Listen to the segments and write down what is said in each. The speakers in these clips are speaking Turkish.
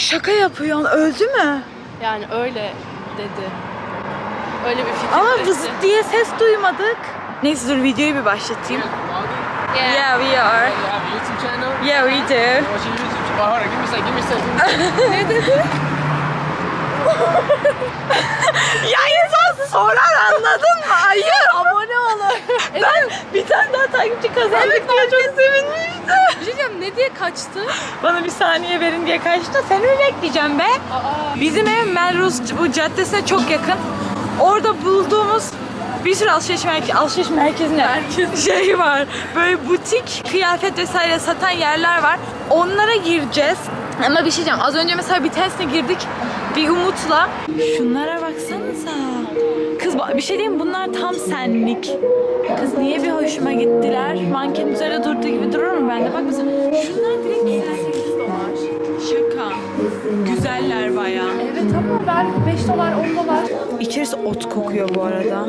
Şaka yapıyorsun. Öldü mü? Yani öyle dedi. Öyle bir fikir Ama verdi. vızıt diye ses duymadık. Neyse dur videoyu bir başlatayım. Yeah. Yeah we are. You have a YouTube channel? Yeah we do. Your YouTube? Oh, on, give me a sec, give me a sec. Ya insan sorar anladın mı? Hayır. Abone olun. Ben bir tane daha takipçi kazandık diye çok sevinmiştim. Bir şey diyeceğim ne diye kaçtı? Bana bir saniye verin diye kaçtı. Seni mi bekleyeceğim be? Aa. Bizim ev Melrose bu caddesine çok yakın. Orada bulduğumuz bir sürü alışveriş merkezi, alışveriş merkezine şey var. Böyle butik, kıyafet vesaire satan yerler var. Onlara gireceğiz. Ama bir şey diyeceğim. Az önce mesela bir tanesine girdik. Bir umutla. Şunlara baksanıza. Kız bir şey diyeyim bunlar tam senlik. Kız niye bir hoşuma gittiler? Manken üzerinde durduğu gibi durur mu bende? Bak mesela şunlar direkt 58 dolar. Şaka. Güzeller bayağı. Evet ama ben 5 dolar 10 dolar. İçerisi ot kokuyor bu arada.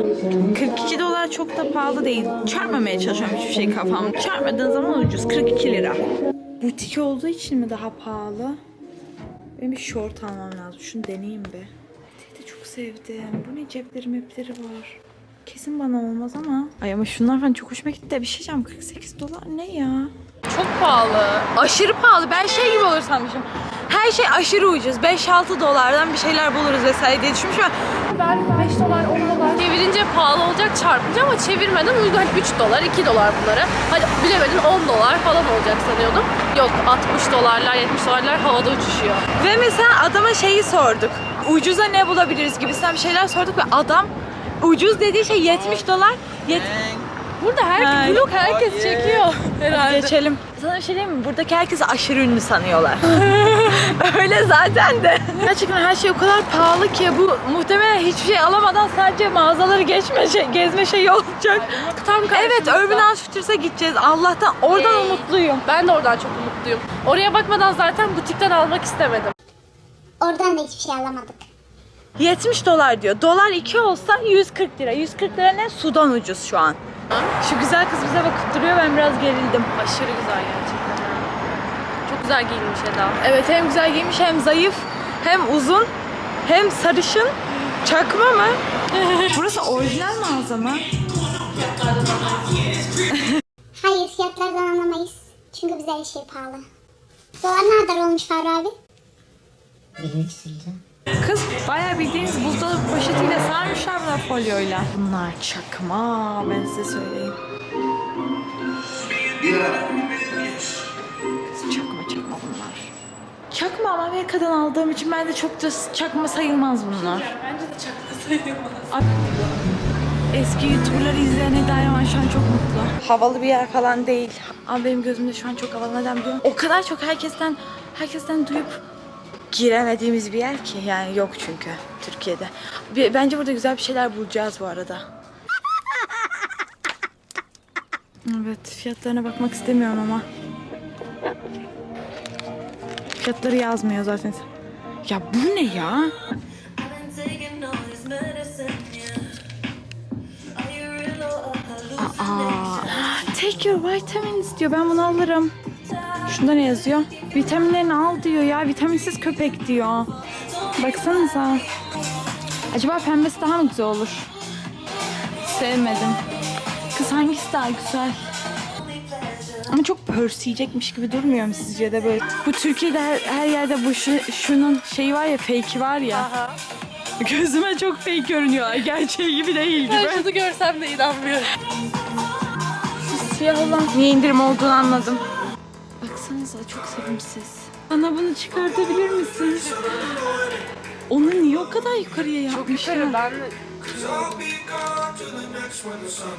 42 dolar çok da pahalı değil. Çarpmamaya çalışıyorum hiçbir şey kafam. Çarpmadığın zaman ucuz. 42 lira. Butik olduğu için mi daha pahalı? Benim bir şort almam lazım. Şunu deneyeyim bir. Eteği de çok sevdim. Bu ne cepleri mepleri var. Kesin bana olmaz ama. Ay ama şunlar falan çok hoşuma gitti de bir şey diyeceğim. 48 dolar ne ya? Çok pahalı. Aşırı pahalı. Ben şey gibi olur sanmışım. Her şey aşırı ucuz. 5-6 dolardan bir şeyler buluruz vesaire diye düşünmüşüm. Ben 5 dolar 10 dolar. Çevirince pahalı olacak çarpınca ama çevirmeden uygun. Hani 3 dolar 2 dolar bunlara. Hadi bilemedin 10 dolar falan olacak sanıyordum. Yok 60 dolarlar 70 dolarlar havada uçuşuyor. Ve mesela adama şeyi sorduk. Ucuza ne bulabiliriz gibisinden bir şeyler sorduk ve adam ucuz dediği şey 70 dolar. Yet Burada herkes vlog herkes çekiyor herhalde. Geçelim. Sana bir şey diyeyim mi? Buradaki herkesi aşırı ünlü sanıyorlar. Öyle zaten de. Gerçekten her şey o kadar pahalı ki bu muhtemelen hiçbir şey alamadan sadece mağazaları geçme şey, gezme şeyi olacak. Tam Evet karşımızda. Urban Outfitters'a gideceğiz. Allah'tan oradan Yay. umutluyum. Ben de oradan çok umutluyum. Oraya bakmadan zaten butikten almak istemedim. Oradan da hiçbir şey alamadık. 70 dolar diyor. Dolar 2 olsa 140 lira. 140 lira ne? Sudan ucuz şu an. Şu güzel kız bize bakıp duruyor ben biraz gerildim. Aşırı güzel gerçekten. Çok güzel giyinmiş Eda. Evet hem güzel giymiş hem zayıf hem uzun hem sarışın. Çakma mı? Burası orijinal mağaza mı? Hayır fiyatlardan anlamayız. Çünkü bize her şey pahalı. Dolar ne kadar olmuş Faruk abi? Kız bayağı bildiğiniz buzdolabı poşetiyle sarmışlar bunlar folyoyla. Bunlar çakma ben size söyleyeyim. Kız çakma çakma bunlar. Çakma ama Amerika'dan aldığım için ben de çok da çakma sayılmaz bunlar. Bence de çakma sayılmaz. Eski YouTuber'ları izleyen Eda Yaman şu an çok mutlu. Havalı bir yer falan değil. Ama benim gözümde şu an çok havalı. Neden biliyor musun? O kadar çok herkesten herkesten duyup giremediğimiz bir yer ki. Yani yok çünkü Türkiye'de. Bence burada güzel bir şeyler bulacağız bu arada. Evet fiyatlarına bakmak istemiyorum ama. Fiyatları yazmıyor zaten. Ya bu ne ya? Aa, take your vitamins diyor. Ben bunu alırım. Şunda ne yazıyor? Vitaminlerini al diyor ya. Vitaminsiz köpek diyor. Baksanıza. Acaba pembesi daha mı güzel olur? Sevmedim. Kız hangisi daha güzel? Ama çok pörsüyecekmiş gibi durmuyor mu sizce de böyle? Bu Türkiye'de her, her yerde bu şu- şunun şeyi var ya, fake'i var ya. Gözüme çok fake görünüyorlar. Gerçeği gibi değil gibi. Ben şunu görsem de inanmıyorum. Siyah olan niye indirim olduğunu anladım. Baksanıza çok sevimsiz. Bana bunu çıkartabilir misin? Onu niye o kadar yukarıya yapmışlar? Yukarı ben.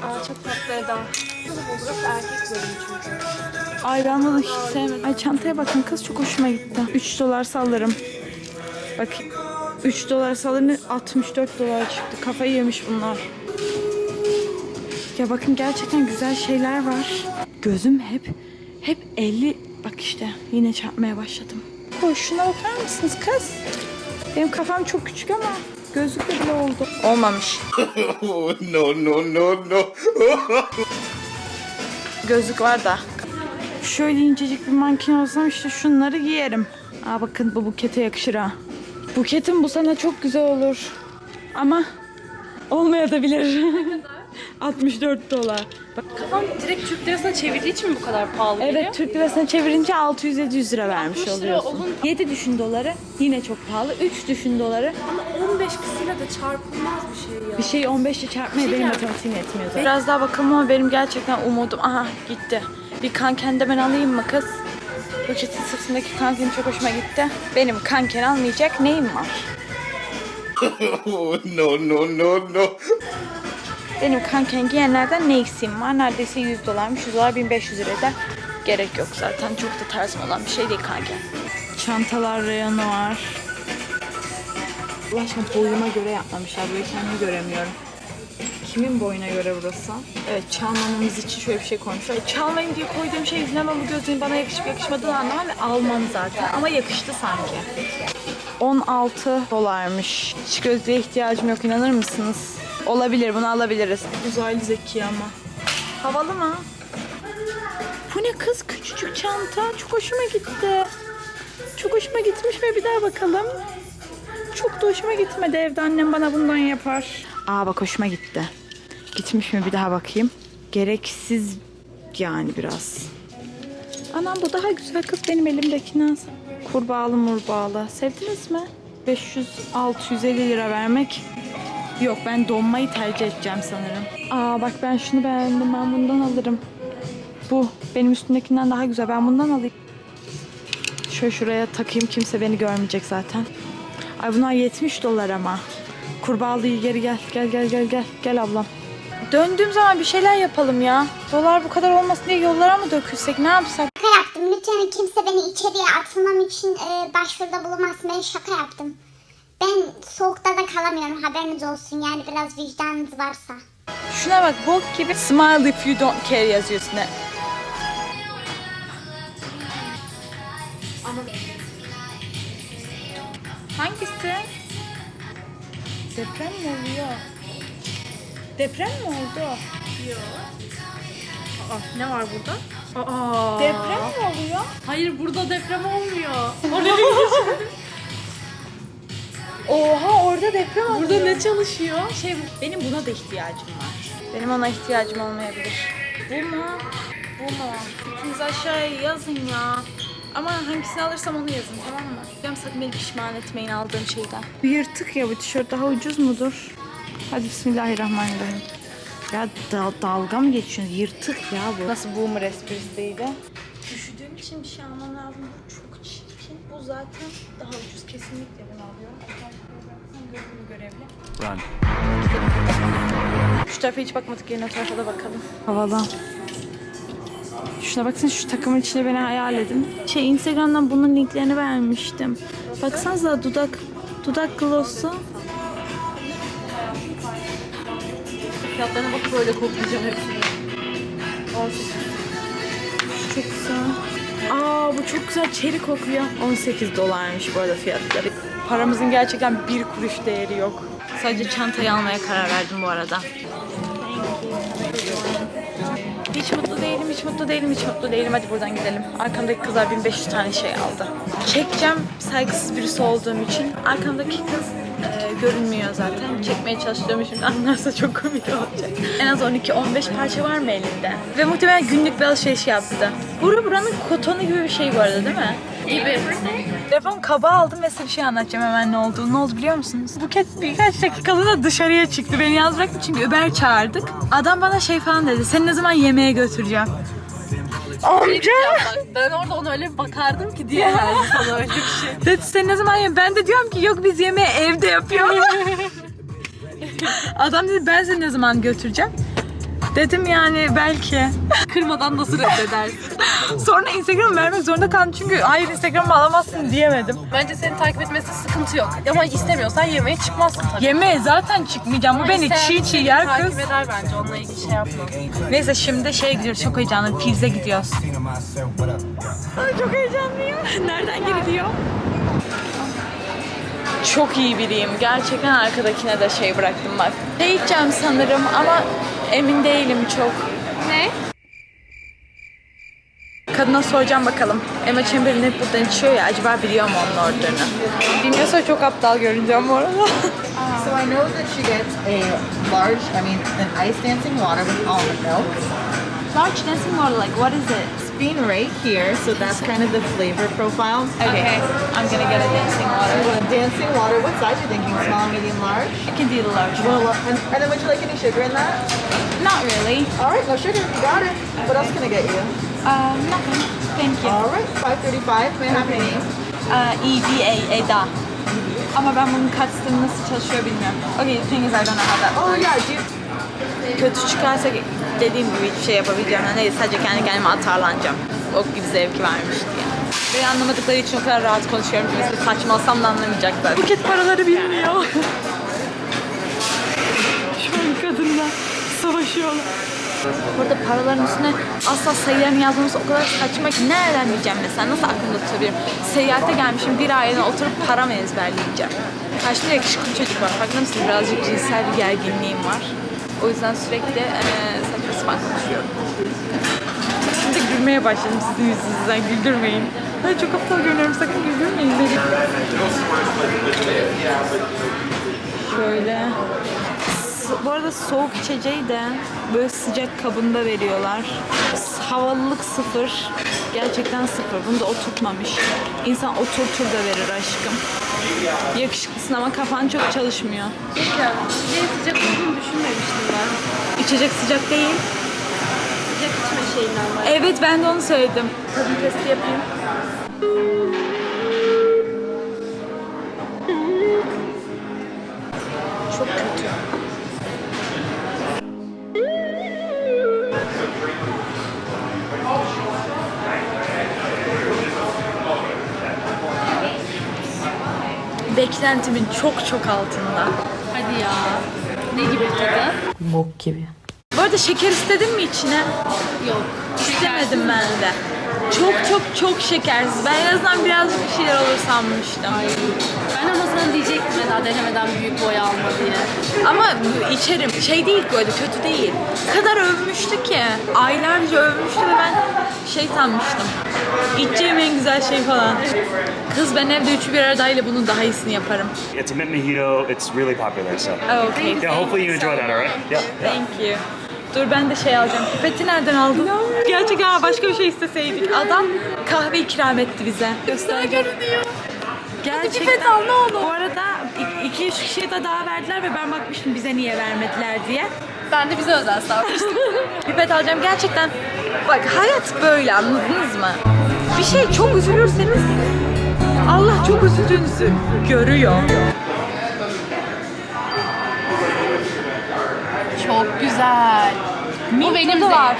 Aa çok tatlı Eda. Burası erkek bölümü çünkü. Ay ben bunu hiç sevmedim. Ay çantaya bakın kız çok hoşuma gitti. 3 dolar sallarım. Bak 3 dolar sallarını 64 dolar çıktı. Kafayı yemiş bunlar. Ya bakın gerçekten güzel şeyler var. Gözüm hep hep 50 bak işte yine çarpmaya başladım. Koş şuna bakar mısınız kız? Benim kafam çok küçük ama gözlük de bile oldu. Olmamış. Oh, no, no, no, no. Gözlük var da. Şöyle incecik bir manken olsam işte şunları giyerim. Aa bakın bu bukete yakışır ha. Buketin bu sana çok güzel olur. Ama olmayabilir. 64 dolar. Bak, Kafam direkt Türk lirasına çevirdiği için mi bu kadar pahalı geliyor? evet Türk lirasına çevirince 600-700 lira vermiş 60 lira oluyorsun. olun- 7 düşün doları yine çok pahalı. 3 düşün doları. Ama 15 kısıyla da çarpılmaz bir şey ya. Bir şeyi 15 ile çarpmaya benim diyeceğim. matematiğim yetmiyor zaten. Biraz daha bakalım ama benim gerçekten umudum. Aha gitti. Bir kanken de ben alayım mı kız? Buketin sırtındaki kanken çok hoşuma gitti. Benim kanken almayacak neyim var? No, no, no, no. Benim kanken giyenlerden ne eksiğim var? Neredeyse 100 dolarmış. 100 dolar 1500 lira eder. Gerek yok zaten. Çok da tarzım olan bir şey değil kanken. Çantalar reyonu var. Allah aşkına boyuma göre yapmamışlar. Böyle kendimi göremiyorum. Kimin boyuna göre burası? Evet çalmamamız için şöyle bir şey koymuşlar. Çalmayın diye koyduğum şey ama bu gözlüğün bana yakışıp yakışmadığını anlamam ve almam zaten. Ama yakıştı sanki. 16 dolarmış. Hiç gözlüğe ihtiyacım yok inanır mısınız? Olabilir bunu alabiliriz. Uzaylı zeki ama. Havalı mı? Bu ne kız küçücük çanta. Çok hoşuma gitti. Çok hoşuma gitmiş ve bir daha bakalım. Çok da hoşuma gitmedi evde annem bana bundan yapar. Aa bak hoşuma gitti. Gitmiş mi bir daha bakayım. Gereksiz yani biraz. Anam bu daha güzel kız benim elimdeki naz. Kurbağalı murbağalı. Sevdiniz mi? 500-650 lira vermek. Yok ben donmayı tercih edeceğim sanırım. Aa bak ben şunu beğendim. Ben bundan alırım. Bu benim üstümdekinden daha güzel. Ben bundan alayım. Şöyle şuraya takayım. Kimse beni görmeyecek zaten. Ay bunlar 70 dolar ama. Kurbağalıyı geri gel. Gel gel gel gel. Gel ablam. Döndüğüm zaman bir şeyler yapalım ya. Dolar bu kadar olmasın diye yollara mı dökülsek? Ne yapsak? Şaka yaptım. Lütfen kimse beni içeriye atılmam için e, başvuruda bulunmasın. Ben şaka yaptım. Ben soğukta da kalamıyorum. Haberiniz olsun. Yani biraz vicdanınız varsa. Şuna bak bok gibi smile if you don't care yazıyor üstüne. Hangisi? Deprem mi oluyor? Deprem mi oldu? Aa, ne var burada? Aa. Deprem mi oluyor? Hayır burada deprem olmuyor. Oha orada deprem oluyor. Burada ne çalışıyor? Şey Benim buna da ihtiyacım var. Benim ona ihtiyacım olmayabilir. Bu mu? Bu mu? İkiniz aşağıya yazın ya. Ama hangisini alırsam onu yazın tamam mı? Benim sakın beni pişman etmeyin aldığım şeyden. Bir yırtık ya bu tişört daha ucuz mudur? Hadi bismillahirrahmanirrahim. Ya da- dalga mı geçiyorsun? Yırtık ya bu. Nasıl boomer esprisiydi? Üşüdüğüm için bir şey almam lazım. Bu çok çirkin. Bu zaten daha ucuz. Kesinlikle bunu alıyorum. Gözümü görevli. Şu tarafa hiç bakmadık gelin o tarafa da bakalım. Havalı. Şuna baksana şu takımın içine beni hayal edin. Şey Instagram'dan bunun linklerini vermiştim. Baksanıza dudak dudak glossu. Fiyatlarına bakıp böyle koklayacağım hepsini. Çok güzel. Aa bu çok güzel çeri kokuyor. 18 dolarmış bu arada fiyatları. Paramızın gerçekten bir kuruş değeri yok. Sadece çantayı almaya karar verdim bu arada. Hiç mutlu değilim, hiç mutlu değilim, hiç mutlu değilim. Hadi buradan gidelim. Arkamdaki kızlar 1500 tane şey aldı. Çekeceğim saygısız birisi olduğum için. Arkamdaki kız e, görünmüyor zaten. Çekmeye çalıştığımı şimdi anlarsa çok komik olacak. En az 12-15 parça var mı elinde? Ve muhtemelen günlük bir alışveriş yaptı. Bura buranın kotonu gibi bir şey bu arada değil mi? Gibi. Telefon kaba aldım ve size bir şey anlatacağım hemen ne oldu. Ne oldu biliyor musunuz? Buket birkaç dakikalığına dışarıya çıktı. Beni yalnız bıraktı çünkü Uber çağırdık. Adam bana şey falan dedi. Seni ne zaman yemeğe götüreceğim? Amca! Bak, ben orada ona öyle bir bakardım ki diyemezdim sana öyle bir şey. Dedi seni ne zaman yemeğe? Ben de diyorum ki yok biz yemeği evde yapıyoruz. Adam dedi ben seni ne zaman götüreceğim? Dedim yani belki. Kırmadan nasıl reddedersin? Sonra Instagram vermek zorunda kaldım çünkü hayır Instagram'ı alamazsın diyemedim. Bence seni takip etmesi sıkıntı yok. Ama istemiyorsan yemeğe çıkmazsın tabii. Yemeğe zaten çıkmayacağım. Bu beni çiğ çiğ yer kız. Takip eder bence onunla ilgili şey yapma. Neyse şimdi şeye gidiyoruz. Çok heyecanlı. Pizza gidiyoruz. Ay çok heyecanlıyım. Nereden giriliyor? Çok iyi biriyim. Gerçekten arkadakine de şey bıraktım bak. Şey içeceğim sanırım ama emin değilim çok. Ne? Kadına soracağım bakalım. Emma Chamberlain hep buradan içiyor ya. Acaba biliyor mu onun ordunu? Bilmiyorsa çok aptal görüneceğim bu arada. So I know that she gets a large, I mean, an ice dancing water with almond milk. Large dancing water, like what is it? It's being right here, so that's kind of the flavor profile. Okay. I'm gonna get a dancing water. Dancing water, what size are you thinking? Small, medium, large? I can do the large one. Well, and, and then would you like any sugar in that? Not really. All right, no sugar, you got it. What else can I get you? Um, nothing. Thank you. All right, 535. May I have your name? Uh, EDA, Eda. Ama ben bunun kaç sistemi nasıl çalışıyor bilmiyorum. Okay, the thing is I don't know how that Oh yeah, do you, Kötü çıkarsa dediğim gibi hiçbir şey yapabileceğim. Yani sadece kendi kendime atarlanacağım. O gibi zevki vermişti yani. Ve anlamadıkları için o kadar rahat konuşuyorum ki mesela saçmalasam da anlamayacaklar. Buket paraları bilmiyor. Şu an kadınlar savaşıyorlar. Burada paraların üstüne asla sayılarını yazmamız o kadar saçma ki nereden bileceğim mesela nasıl aklımda tutabilirim? Seyahate gelmişim bir ailene oturup para mı ezberleyeceğim? Karşımda yakışıklı bir çocuk var. Farkında mısınız? Birazcık cinsel bir gerginliğim var. O yüzden sürekli eee saçma sapan konuşuyorum. Şimdi gülmeye başladım sizin yüzünüzden. Güldürmeyin. Ben çok aptal görünüyorum. Sakın güldürmeyin beni. Şöyle. Bu arada soğuk içeceği de böyle sıcak kabında veriyorlar. Havalılık sıfır. Gerçekten sıfır. Bunu da oturtmamış. İnsan oturtur da verir aşkım. Yakışıklısın ama kafan çok çalışmıyor. Diyeceğim. Çiçeğin sıcak olduğunu düşünmemiştim ben. İçecek sıcak değil. Sıcak içme şeyinden var. Evet ben de onu söyledim. Tadım testi yapayım. Beklentimin çok çok altında. Hadi ya. Ne gibi tadı? Bok gibi. Bu arada şeker istedin mi içine? Yok. İstemedim ben de. Çok çok çok şekersiz. Ben en azından birazcık bir şeyler olur sanmıştım. Ben sana diyecektim Eda denemeden büyük boy alma diye. Ama bu içerim. Şey değil böyle kötü değil. O kadar övmüştü ki. Aylarca övmüştü ve ben şey sanmıştım. İçeceğim en güzel şey falan. Kız ben evde üçü bir aradayla bunun daha iyisini yaparım. It's a mint mojito. It's really popular. So Oh, okay. yeah, hopefully you enjoy that. All right. Yeah. yeah. Thank you. Dur ben de şey alacağım. Pipeti nereden aldın? Gerçekten başka bir şey isteseydik. Adam kahve ikram etti bize. Göstereceğim. Gerçekten. pipet al, ne olur. Bu arada 2-3 kişiye de daha verdiler ve ben bakmıştım bize niye vermediler diye. Ben de bize özel sarmıştım. Pipet alacağım. Gerçekten bak hayat böyle anladınız mı? Bir şey çok üzülürseniz Allah çok üzüldüğünüzü görüyor. Çok güzel. Mint benim tadı var.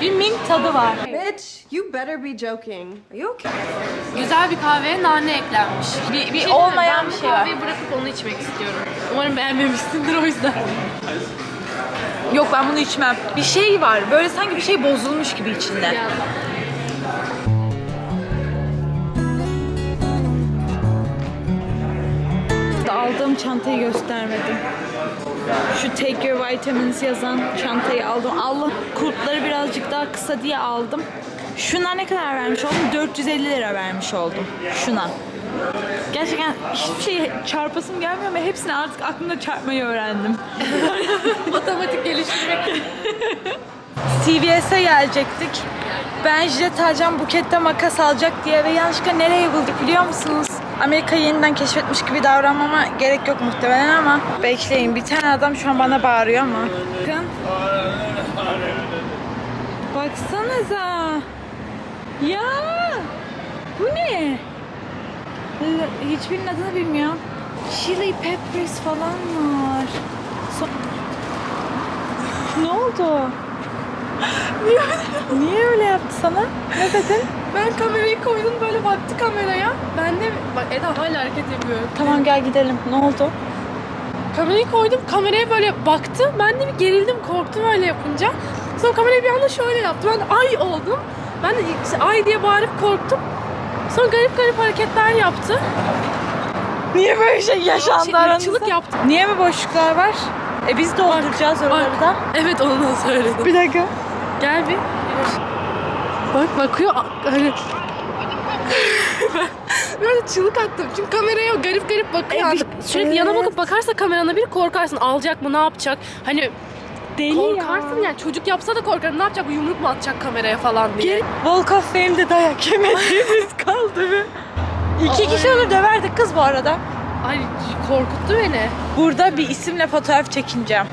Bir mint tadı var. Bitch, you better be joking. Are you okay? Güzel bir kahveye nane eklenmiş. Bir, bir Şey olmayan ben bir bu şey var. kahveyi bırakıp onu içmek istiyorum. Umarım beğenmemişsindir o yüzden. Yok ben bunu içmem. Bir şey var. Böyle sanki bir şey bozulmuş gibi içinde. Aldığım çantayı göstermedim. Şu Take Your Vitamins yazan çantayı aldım. Allah kurtları birazcık daha kısa diye aldım. Şuna ne kadar vermiş oldum? 450 lira vermiş oldum. Şuna. Gerçekten hiçbir şey çarpasım gelmiyor ve hepsini artık aklımda çarpmayı öğrendim. Matematik geliştirmek. CVS'e gelecektik. Ben jilet alacağım, bukette makas alacak diye ve yanlışlıkla nereye bulduk biliyor musunuz? Amerika'yı yeniden keşfetmiş gibi davranmama gerek yok muhtemelen ama bekleyin. Bir tane adam şu an bana bağırıyor ama. Bakın. Baksanıza. Ya. Bu ne? Hiçbirinin adını bilmiyorum. Chili peppers falan var. So- ne oldu? Niye, niye öyle yaptı sana? Ne dedin? Ben kamerayı koydum böyle baktı kameraya. Ben de bak Eda hala hareket yapıyor. Tamam gel gidelim. Ne oldu? Kamerayı koydum kameraya böyle baktı. Ben de bir gerildim korktum öyle yapınca. Sonra kamerayı bir anda şöyle yaptı. Ben de ay oldum. Ben de işte ay diye bağırıp korktum. Sonra garip garip hareketler yaptı. Niye böyle şey yaşandı aranızda? yaptı. Niye mi boşluklar var? E biz dolduracağız oraları da. Evet onu da söyledim. Bir dakika. Gel bir. Bak bakıyor hani Böyle çığlık attım çünkü kameraya garip garip bakıyor. Sürekli yana bakıp bakarsa kamerana bir korkarsın. Alacak mı ne yapacak? Hani Deli korkarsın yani. Çocuk yapsa da korkarım. Ne yapacak? Bu yumruk mu atacak kameraya falan diye. Geri Walk of Fame'de dayak yemediğimiz kaldı mı? İki kişi onu döverdik kız bu arada. Ay korkuttu beni. Burada bir isimle fotoğraf çekineceğim.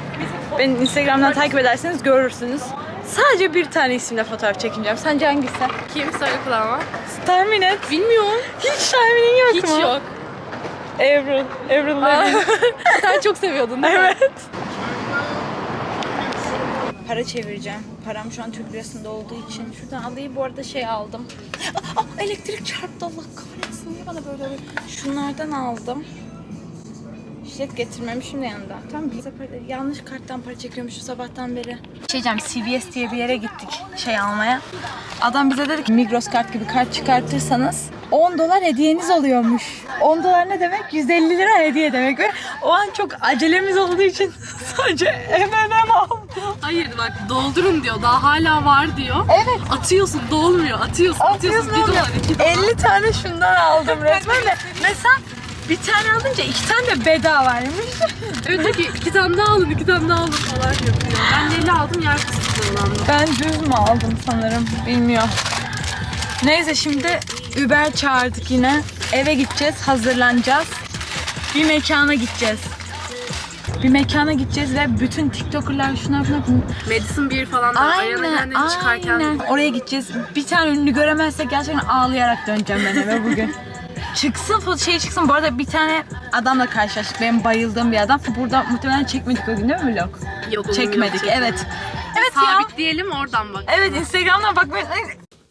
Beni Instagram'dan takip ederseniz görürsünüz. Sadece bir tane isimle fotoğraf çekineceğim. Sence hangisi? Kim söyle kulağıma? Tahmin et. Bilmiyorum. Hiç tahminin yok Hiç mu? yok. Aa, Lavigne. Sen çok seviyordun değil mi? evet. Para çevireceğim. Param şu an Türk lirasında olduğu için. Şuradan alayım. Bu arada şey aldım. Aa, elektrik çarptı Allah kahretsin. Niye bana böyle oluyor? Şunlardan aldım. Jilet getirmemişim de yanında. Tam bir sefer yanlış karttan para çekiyormuşum sabahtan beri. Şey diyeceğim CVS diye bir yere gittik şey almaya. Adam bize dedi ki Migros kart gibi kart çıkartırsanız 10 dolar hediyeniz oluyormuş. 10 dolar ne demek? 150 lira hediye demek ve o an çok acelemiz olduğu için sadece M&M aldım. Hayır bak doldurun diyor. Daha hala var diyor. Evet. Atıyorsun dolmuyor. Atıyorsun atıyorsun. Atıyorsun Bir dolar oluyor. iki dolar. 50 tane şundan aldım resmen de. Mesela bir tane alınca iki tane de bedavaymış. Öteki iki tane daha alın, iki tane daha alın falan yapıyor. Ben 50 aldım yer fıstıklı olandı. Ben düz mü aldım sanırım bilmiyorum. Neyse şimdi Uber çağırdık yine. Eve gideceğiz, hazırlanacağız. Bir mekana gideceğiz. Bir mekana gideceğiz ve bütün TikToker'lar şunlar bunlar. Madison bir falan da ayağına kendini çıkarken. aynen. Oraya gideceğiz. Bir tane ünlü göremezsek gerçekten ağlayarak döneceğim ben eve bugün. çıksın foto şey çıksın. Bu arada bir tane adamla karşılaştık. Benim bayıldığım bir adam. Burada muhtemelen çekmedik o gün değil mi vlog? Yok, Çekmedik yok, evet. Evet ya. Sabitleyelim oradan bak. Evet Instagram'dan bakmayı...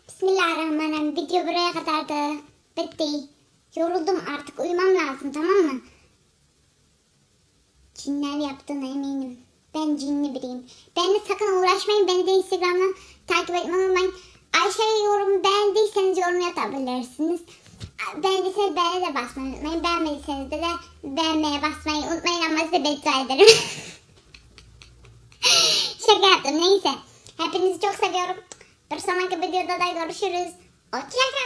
Bismillahirrahmanirrahim. Video buraya kadardı. Bitti. Yoruldum artık uyumam lazım tamam mı? Cinler yaptığına eminim. Ben cinli biriyim. Benimle sakın uğraşmayın. Beni de Instagram'dan takip etmeyi unutmayın. Ayşe'ye yorum beğendiyseniz yorum yapabilirsiniz. Beğendiyseniz beğene de basmayı unutmayın. Beğenmediyseniz de, de beğenmeye basmayı unutmayın ama beddua ederim. Şaka yaptım neyse. Çok seviyorum. Bir sonraki videoda da görüşürüz. Hoşçakalın.